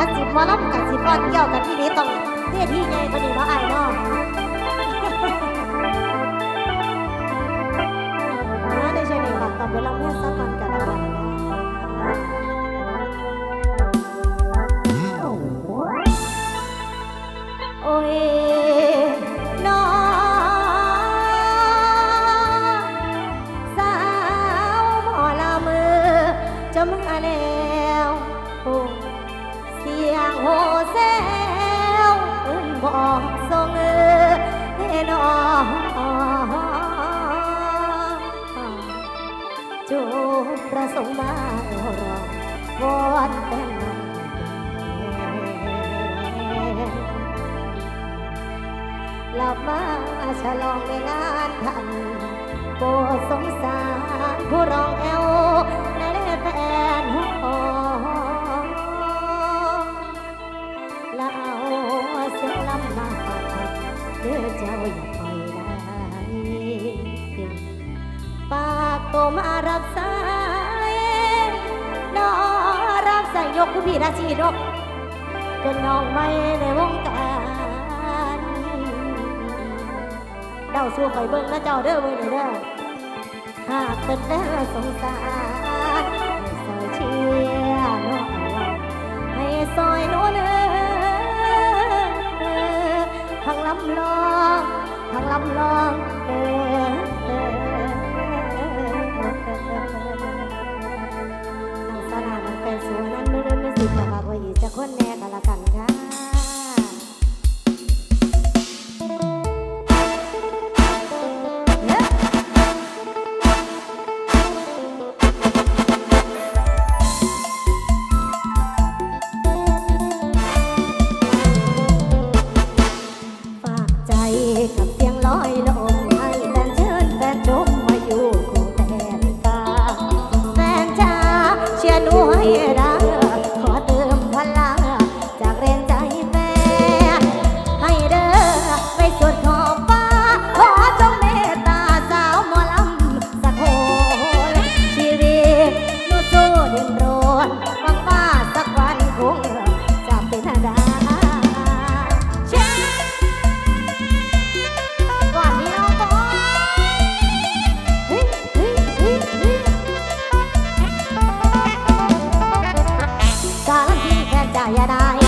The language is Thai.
กันสิหอลำกันสิฟ้อนเกี่ยวกับที่นี้ต้องเพื่อที่ไงก็ดีเนาะไอ้นาะในช่วงนี้ฝากตอบไปลองเพื่อนสักก่บันนะโอ้ย ทรงเออน้จูประสงค์มาเอรอวอนแต่งหลับมาฉลองในงานทำโปรดสงสารผู้ร้องเอว มารับสายน้อรับสายยกคุณพี่ราชีรกจนน้องไม่ในวงการเดาสู้ไปเบิ่งนะเจ้าเด้อเว้ยเด้อหากเป็นแน่สงสารซอยเชียร์น้องให้ซอยโน้นเอ คิดว่าอีจะคนแน่ก็แล้กันค่ะฝากใจกับเสียงลอยลอย ได้อย่าได้